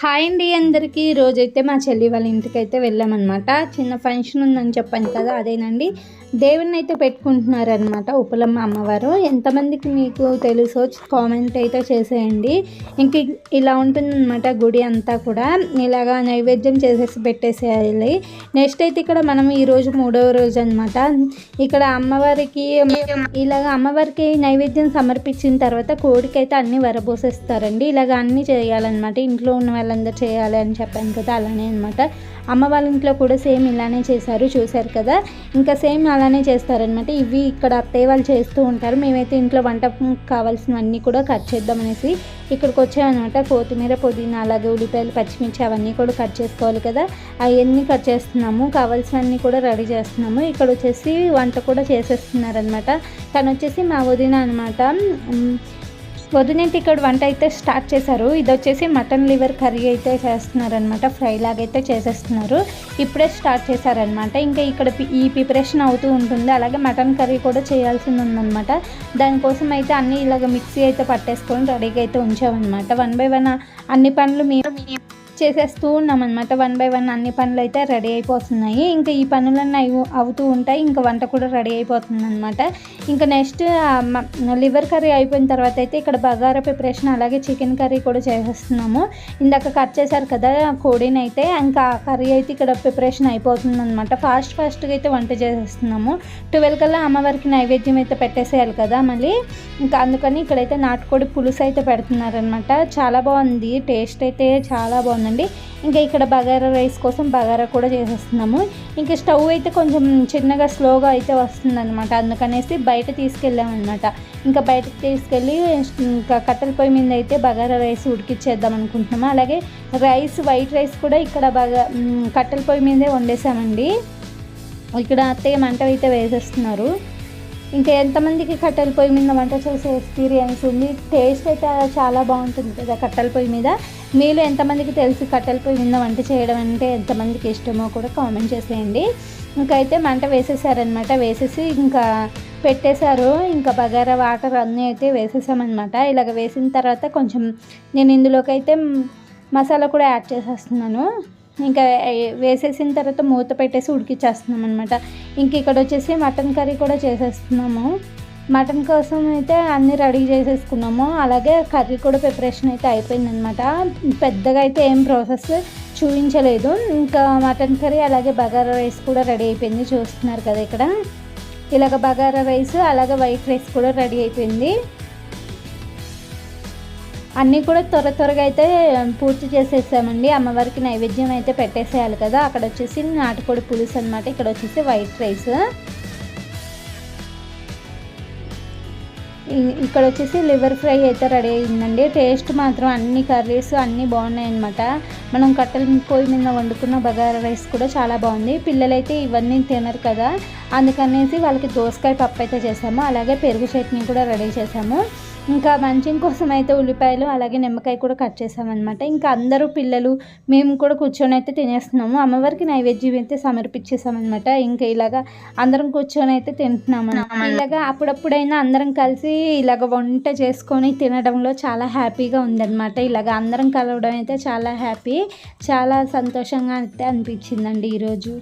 Hi అండి అందరికీ. రోజైతే మా చెల్లి వాళ్ళ ఇంటికి అయితే వెళ్ళామన్నమాట. చిన్న ఫంక్షన్ ఉందని చెప్పాను కదా అదేనండి. దేవుణ్ణి అయితే పెట్టుకుంటున్నారనమాట ఉపలమ్మ అమ్మవారు. ఎంతమందికి మీకు తెలుసో కామెంట్ అయితే చేసేయండి. ఇంక ఇలా ఉంటుందన్నమాట గుడి అంతా కూడా. ఇలాగా నైవేద్యం చేసేసి పెట్టేసేయాలి. నెక్స్ట్ అయితే ఇక్కడ మనం ఈరోజు మూడవ రోజు అనమాట ఇక్కడ అమ్మవారికి ఇలాగ అమ్మవారికి నైవేద్యం సమర్పించిన తర్వాత కోడికి అయితే అన్ని వరబోసేస్తారండి. ఇలాగ అన్నీ చేయాలన్నమాట. ఇంట్లో ఉన్న వాళ్ళందరూ చేయాలి అని చెప్పాను కదా అలానే అనమాట అమ్మ వాళ్ళ ఇంట్లో కూడా సేమ్ ఇలానే చేశారు చూశారు కదా? ఇంకా సేమ్ అలానే చేస్తారనమాట ఇవి ఇక్కడ అత్తయ్య వాళ్ళు చేస్తూ ఉంటారు. మేమైతే ఇంట్లో వంట కావాల్సినవన్నీ కూడా కట్ చేద్దామనేసి ఇక్కడికి వచ్చామన్నమాట. కొత్తిమీర పుదీనా అలాగే ఉల్లిపాయలు పచ్చిమిర్చి అవన్నీ కూడా కట్ చేసుకోవాలి కదా? అవన్నీ కట్ చేస్తున్నాము. కావాల్సినవన్నీ కూడా రెడీ చేస్తున్నాము. ఇక్కడ వచ్చేసి వంట కూడా చేసేస్తున్నారనమాట తను వచ్చేసి మా వదిన అనమాట వదినేంటి ఇక్కడ వంట అయితే స్టార్ట్ చేశారు. ఇది వచ్చేసి మటన్ లివర్ కర్రీ అయితే చేస్తున్నారనమాట ఫ్రై లాగైతే చేసేస్తున్నారు. ఇప్పుడే స్టార్ట్ చేశారనమాట ఇంకా ఇక్కడ ఈ ప్రిపరేషన్ అవుతూ ఉంటుంది. అలాగే మటన్ కర్రీ కూడా చేయాల్సి ఉందన్నమాట. దానికోసం అయితే అన్నీ ఇలాగ మిక్సీ అయితే పట్టేసుకొని రెడీగా అయితే ఉంచామన్నమాట. వన్ బై వన్ అన్ని పనులు మీరు చేసేస్తూ ఉన్నామన్నమాట. వన్ బై వన్ అన్ని పనులు అయితే రెడీ అయిపోతున్నాయి. ఇంకా ఈ పనులన్నీ అవుతూ ఉంటాయి. ఇంకా వంట కూడా రెడీ అయిపోతుంది అనమాట ఇంకా నెక్స్ట్ లివర్ కర్రీ అయిపోయిన తర్వాత అయితే ఇక్కడ బగారా ప్రిపరేషన్ అలాగే చికెన్ కర్రీ కూడా చేసేస్తున్నాము. ఇందాక కట్ చేశారు కదా కోడిని అయితే ఇంకా కర్రీ అయితే ఇక్కడ ప్రిపరేషన్ అయిపోతుంది అనమాట ఫాస్ట్ ఫాస్ట్గా అయితే వంట చేసేస్తున్నాము. ట్వెల్వ్ కల్లా అమ్మవారికి నైవేద్యం అయితే పెట్టేసేయాలి కదా మళ్ళీ. ఇంకా అందుకని ఇక్కడైతే నాటుకోడి పులుసు అయితే పెడుతున్నారనమాట చాలా బాగుంది. టేస్ట్ అయితే చాలా బాగుంది. ఉందండి ఇంకా ఇక్కడ బగారా రైస్ కోసం బగారా కూడా చేసేస్తున్నాము. ఇంకా స్టవ్ అయితే కొంచెం చిన్నగా స్లోగా అయితే వస్తుందన్నమాట. అందుకనేసి బయట తీసుకెళ్ళామన్నమాట. ఇంకా బయటకు తీసుకెళ్ళి ఇంకా కట్టెల పొయ్యి మీద అయితే బగారా రైస్ ఉడికిచ్చేద్దాం అనుకుంటున్నాము. అలాగే రైస్ వైట్ రైస్ కూడా ఇక్కడ బాగా కట్టెల పొయ్యి మీదే వండేసామండి. ఇక్కడ అత్తయ్య మంట అయితే వేసేస్తున్నారు. ఇంకా ఎంతమందికి కట్టెల పొయ్యి మీద వంట చేసే ఎక్స్పీరియన్స్ ఉంది టేస్ట్ అయితే చాలా బాగుంటుంది కదా కట్టెల పొయ్యి మీద. మీలో ఎంతమందికి తెలిసి కట్టెల పొయ్యి మీద వంట చేయడం అంటే ఎంతమందికి ఇష్టమో కూడా కామెంట్ చేసేయండి. ఇంకైతే అయితే మంట వేసేసారనమాట వేసేసి ఇంకా పెట్టేశారు. ఇంకా బగారా వాటర్ అన్నీ అయితే వేసేసామన్నమాట. ఇలాగ వేసిన తర్వాత కొంచెం నేను ఇందులోకి అయితే మసాలా కూడా యాడ్ చేసేస్తున్నాను. ఇంకా వేసేసిన తర్వాత మూత పెట్టేసి ఉడికిచ్చేస్తున్నాం అనమాట ఇంక ఇక్కడ వచ్చేసి మటన్ కర్రీ కూడా చేసేస్తున్నాము. మటన్ కోసం అయితే అన్నీ రెడీ చేసేసుకున్నాము. అలాగే కర్రీ కూడా ప్రిపరేషన్ అయితే అయిపోయిందనమాట పెద్దగా అయితే ఏం ప్రాసెస్ చూపించలేదు. ఇంకా మటన్ కర్రీ అలాగే బగారా రైస్ కూడా రెడీ అయిపోయింది. చూస్తున్నారు కదా ఇక్కడ. ఇలాగ బగారా రైస్ అలాగే వైట్ రైస్ కూడా రెడీ అయిపోయింది. అన్నీ కూడా త్వర త్వరగా అయితే పూర్తి చేసేసామండి. అమ్మవారికి నైవేద్యం అయితే పెట్టేసేయాలి కదా. అక్కడ వచ్చేసి నాటుకోడి పులుసు అనమాట ఇక్కడ వచ్చేసి వైట్ రైస్. ఇక్కడ వచ్చేసి లివర్ ఫ్రై అయితే రెడీ అయిందండి. టేస్ట్ మాత్రం అన్ని కర్రీస్ అన్నీ బాగున్నాయి అనమాట మనం కట్టెల పొయ్యి మీద వండుకున్న బగారా రైస్ కూడా చాలా బాగుంది. పిల్లలైతే ఇవన్నీ తినరు కదా. అందుకనేసి వాళ్ళకి దోసకాయ పప్పు అయితే చేసాము. అలాగే పెరుగు చట్నీ కూడా రెడీ చేసాము. ఇంకా మంచం కోసం అయితే ఉల్లిపాయలు అలాగే నిమ్మకాయ కూడా కట్ చేసామన్నమాట. ఇంకా అందరూ పిల్లలు మేము కూడా కూర్చొని అయితే తినేస్తున్నాము. అమ్మవారికి నైవేద్యం అయితే సమర్పించేసామన్నమాట. ఇంకా ఇలాగా అందరం కూర్చొని అయితే తింటున్నాము ఇలాగా అప్పుడప్పుడైనా అందరం కలిసి ఇలాగ వంట చేసుకొని తినడంలో చాలా హ్యాపీగా ఉందన్నమాట. ఇలాగ అందరం కలవడం అయితే చాలా హ్యాపీ చాలా సంతోషంగా అయితే అనిపించిందండి ఈరోజు.